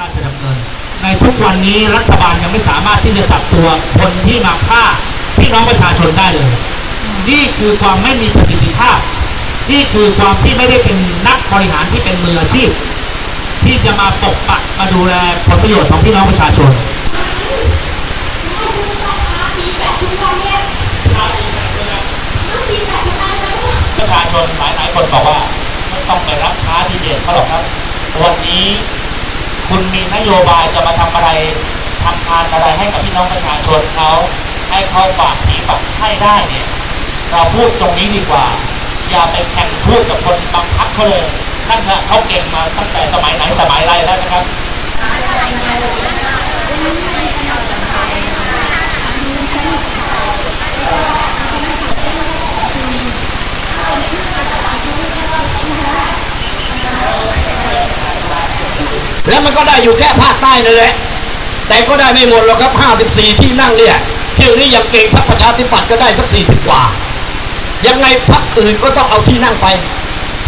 ราชดำเนิน ในทุกวันนี้รัฐบาลยังไม่สามารถที่จะจับตัวคนที่มาฆ่าพี่น้องประชาชนได้เลย นี่คือความไม่มีประสิทธิภาพ นี่คือความที่ไม่ได้เป็นนักบริหารที่เป็นมืออาชีพ ที่จะมาปกปักมาดูแลผลประโยชน์ของพี่น้องประชาชนประชาชนหลายหลายคนบอกว่าไม่ต้องไปรับค้าที่เด่นเขาหรอกครับวันนี้ คุณมีนโยบายจะมาทำอะไรทำทานอะไรให้กับพี่น้องประชาชนเขาให้เขาฝากที่ฝากให้ได้เนี่ย เราพูดตรงนี้ดีกว่า อย่าไปแข่งพูดกับคนบังคับเขาเลยท่านนะเขาเก่งมาตั้งแต่สมัยไหนสมัยไรแล้วนะครับ แล้วมันก็ได้อยู่แค่ภาคใต้นั่นแหละ แต่ก็ได้ไม่หมดหรอกครับ 54 ที่นั่งเนี่ยเที่ยวนี้ยังเก่งพรรคประชาธิปัตย์ก็ได้สัก 40 กว่า ยังไงพรรคอื่นก็ต้องเอาที่นั่งไป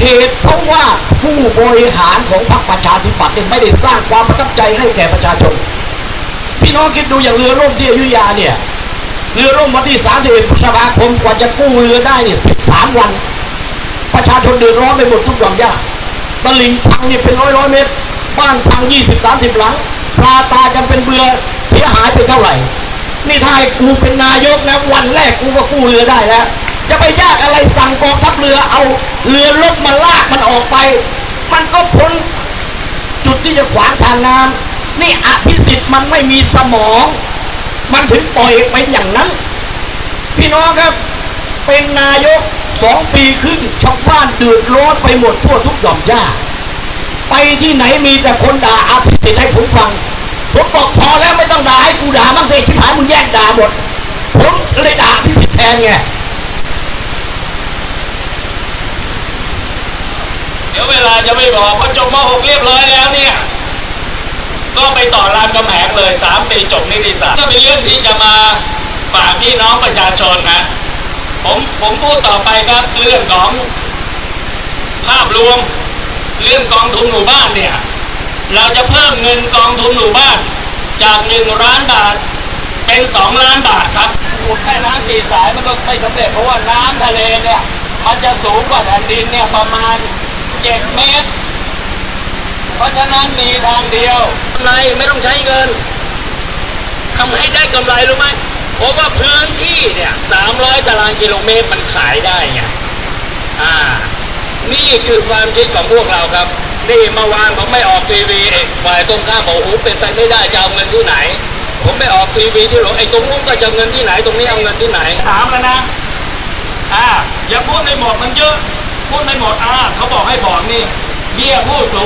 เหตุเพราะว่าผู้บริหารของพรรคประชาธิปัตย์เนี่ยไม่ได้สร้างความประทับใจให้แก่ประชาชน พี่น้องคิดดูอย่างเรือร่มที่อยุธยาเนี่ย เรือร่มวันที่31พฤษภาคมกว่าจะกู้เรือได้เนี่ย13 วัน ประชาชนเดือดร้อนไปหมดทุกหย่อมย่าตลิ่งพังเนี่ยเป็นร้อยร้อยเมตร บ้านพังยี่สิบสามสิบหลังปลาตายกันเป็นเบือเสียหายไปเท่าไหร่ นี่ถ้าให้กูเป็นนายกนะวันแรกกูก็กู้เรือได้แล้ว จะไปยากอะไรสั่งกองทัพเรือเอาเรือลบมาลากมันออกไป มันก็พ้นจุดที่จะขวางทางน้ำนี่อภิสิทธิ์มันไม่มีสมอง มันถึงปล่อยไปอย่างนั้น พี่น้องครับเป็นนายกสองปีครึ่งชาวบ้านเดือดร้อนไปหมดทั่วทุกหย่อมย่า ไปที่ไหนมีแต่คนด่าอาภิสิทธิ์ให้ผมฟัง ผมบอกพอแล้วไม่ต้องด่าให้กูด่ามั่งสิชิบหายมึงแยกด่าหมด ผมเลยด่าอาภิสิทธิ์แทนไงเดี๋ยวเวลาจะไม่บอกพอจบม .6 เรียบร้อยแล้วเนี่ย ก็ไปต่อรามกำแหงเลย3ปีจบนิติศาสตร์ก็เป็นเรื่องที่จะมาฝากพี่น้องประชาชนนะผมผมพูดต่อไปครับเรื่องของภาพรวม เรื่องกองทุนหมู่บ้านเนี่ยเราจะเพิ่มเงินกองทุนหมู่บ้านจาก1ล้านบาทเป็น2ล้านบาทครับขุดแม่น้ำสี่สายมันก็ไม่สำเร็จเพราะว่าน้ำทะเลเนี่ยมันจะสูงกว่าแผ่นดินเนี่ยประมาณ7เมตร เพราะฉะนั้นมีทางเดียวกำไรไม่ต้องใช้เงินทำให้ได้กำไรรู้ไหมเพราะว่าพื้นที่เนี่ย300ตารางกิโลเมตรมันขายได้ไงอ่านี่ คือความคิดของพวกเราครับ นี่เมื่อวานผมไม่ออกทีวีเอกฝ่ายตรงข้ามบอกโอ้เป็นไปไม่ได้จะเอาเงินที่ไหน ผมไม่ออกทีวีที่หลงไอ้ตรงนู้นก็จะเอาเงินที่ไหนตรงนี้เอาเงินที่ไหนถามแล้วนะอ่าอย่าพูดไม่หมดมันเยอะพูดไม่หมดอ่าเขาบอกให้บอกนี่เบี้ยผู้สูง